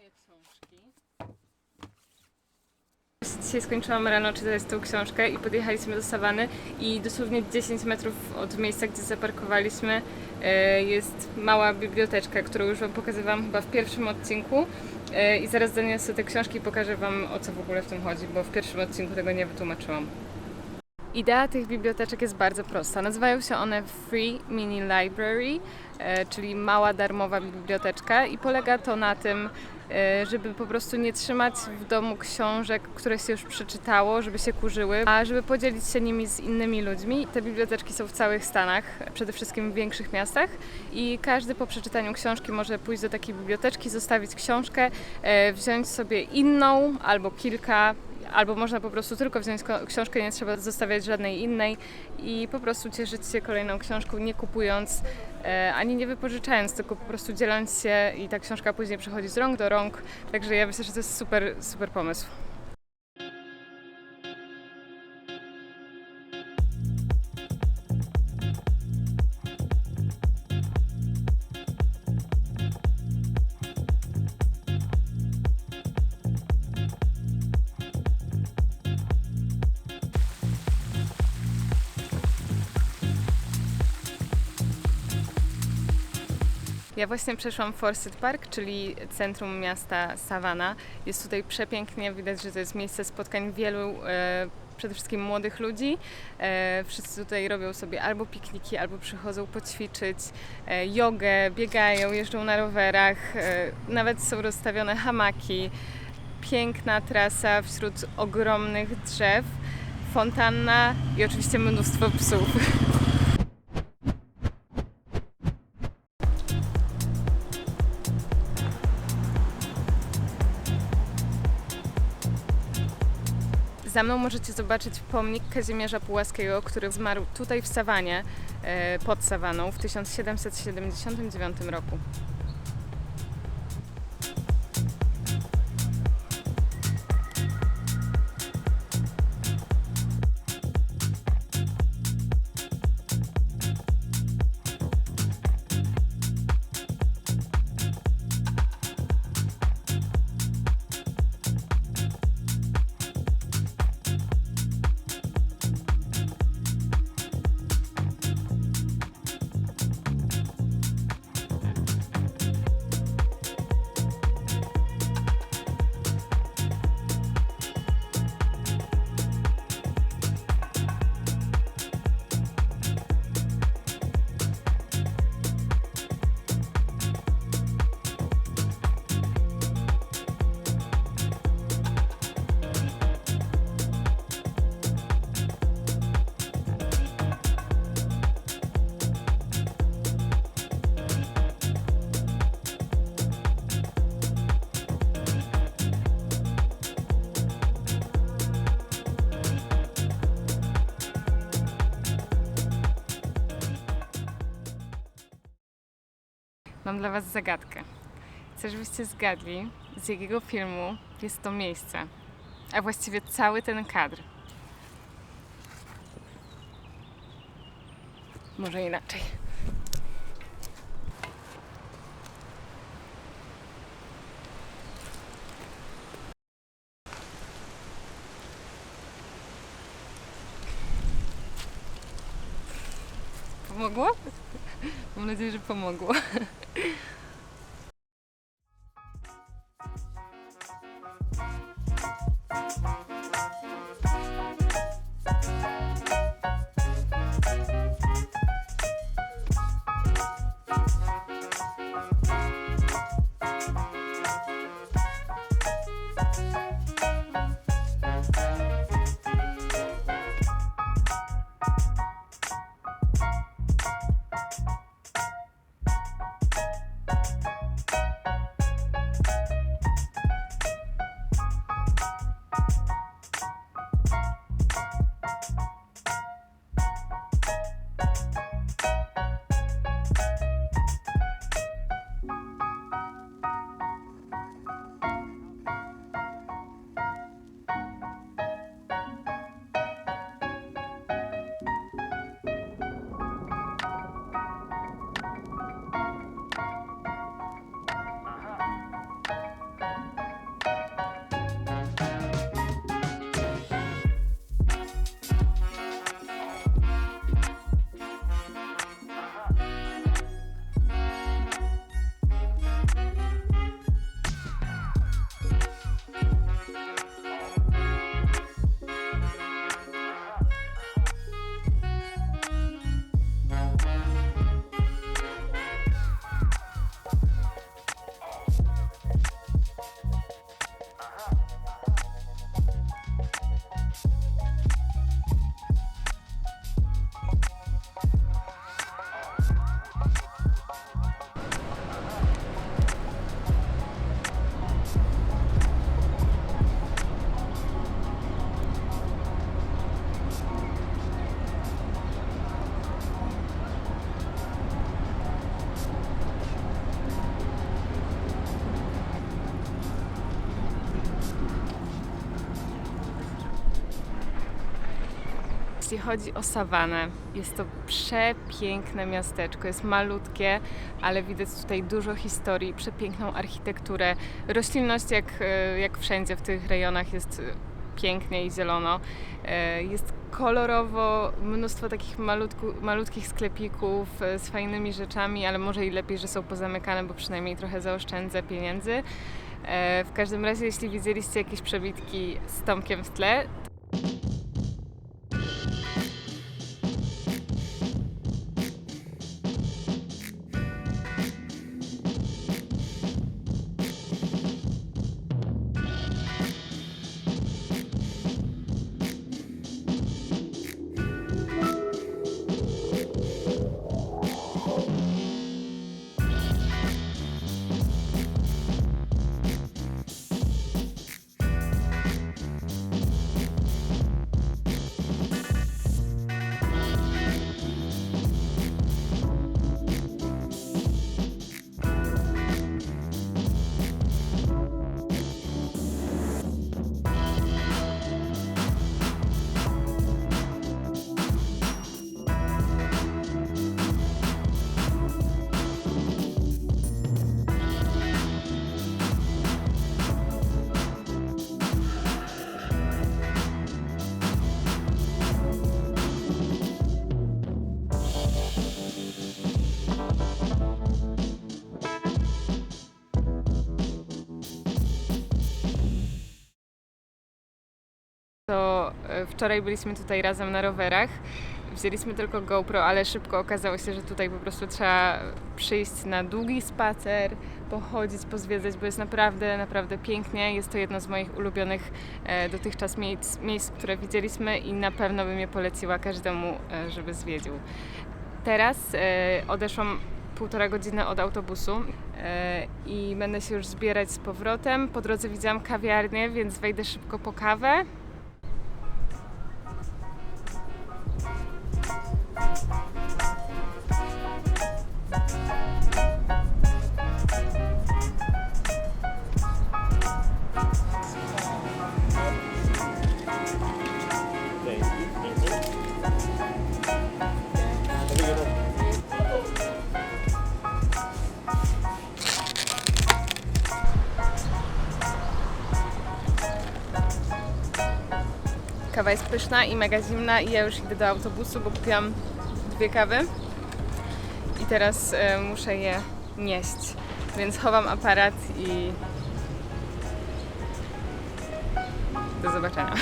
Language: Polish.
moje książki. Dzisiaj skończyłam rano czytać tą książkę i podjechaliśmy do Sawany i dosłownie 10 metrów od miejsca, gdzie zaparkowaliśmy e, jest mała biblioteczka, którą już Wam pokazywałam chyba w pierwszym odcinku E, i zaraz zaniosę te książki i pokażę Wam o co w ogóle w tym chodzi, bo w pierwszym odcinku tego nie wytłumaczyłam. Idea tych biblioteczek jest bardzo prosta. Nazywają się one Free Mini Library, e, czyli mała darmowa biblioteczka i polega to na tym, e, żeby po prostu nie trzymać w domu książek, które się już przeczytało, żeby się kurzyły, a żeby podzielić się nimi z innymi ludźmi. Te biblioteczki są w całych Stanach, przede wszystkim w większych miastach i każdy po przeczytaniu książki może pójść do takiej biblioteczki, zostawić książkę, e, wziąć sobie inną albo kilka albo można po prostu tylko wziąć książkę, nie trzeba zostawiać żadnej innej i po prostu cieszyć się kolejną książką, nie kupując e, ani nie wypożyczając, tylko po prostu dzieląc się i ta książka później przechodzi z rąk do rąk. Także ja myślę, że to jest super, super pomysł. Ja właśnie przeszłam Forsyth Park, czyli centrum miasta Savannah. Jest tutaj przepięknie, widać, że to jest miejsce spotkań wielu, e, przede wszystkim młodych ludzi. E, wszyscy tutaj robią sobie albo pikniki, albo przychodzą poćwiczyć e, jogę, biegają, jeżdżą na rowerach, e, nawet są rozstawione hamaki. Piękna trasa wśród ogromnych drzew, fontanna i oczywiście mnóstwo psów. Za mną możecie zobaczyć pomnik Kazimierza Pułaskiego, który zmarł tutaj w Sawanie, e, pod Sawaną w 1779 roku. Mam dla Was zagadkę. Chcę, żebyście zgadli, z jakiego filmu jest to miejsce, a właściwie cały ten kadr. Może inaczej. Pomogło? Mam nadzieję, że pomogło. Thank you. Jeśli chodzi o Sawanę, jest to przepiękne miasteczko. Jest malutkie, ale widać tutaj dużo historii, przepiękną architekturę. Roślinność, jak, e, jak wszędzie w tych rejonach, jest e, pięknie i zielono. E, Jest kolorowo, mnóstwo takich malutku, malutkich sklepików z fajnymi rzeczami, ale może i lepiej, że są pozamykane, bo przynajmniej trochę zaoszczędzę pieniędzy. W każdym razie, jeśli widzieliście jakieś przebitki z Tomkiem w tle, wczoraj byliśmy tutaj razem na rowerach. Wzięliśmy tylko GoPro, ale szybko okazało się, że tutaj po prostu trzeba przyjść na długi spacer, pochodzić, pozwiedzać, bo jest naprawdę, naprawdę pięknie. Jest to jedno z moich ulubionych e, dotychczas miejsc, miejsc, które widzieliśmy i na pewno bym je poleciła każdemu, e, żeby zwiedził. Teraz e, odeszłam półtora godziny od autobusu i będę się już zbierać z powrotem. Po drodze widziałam kawiarnię, więc wejdę szybko po kawę. Kawa jest pyszna i mega zimna i ja już idę do autobusu, bo kupiłam dwie kawy i teraz e, muszę je nieść. Więc chowam aparat i do zobaczenia.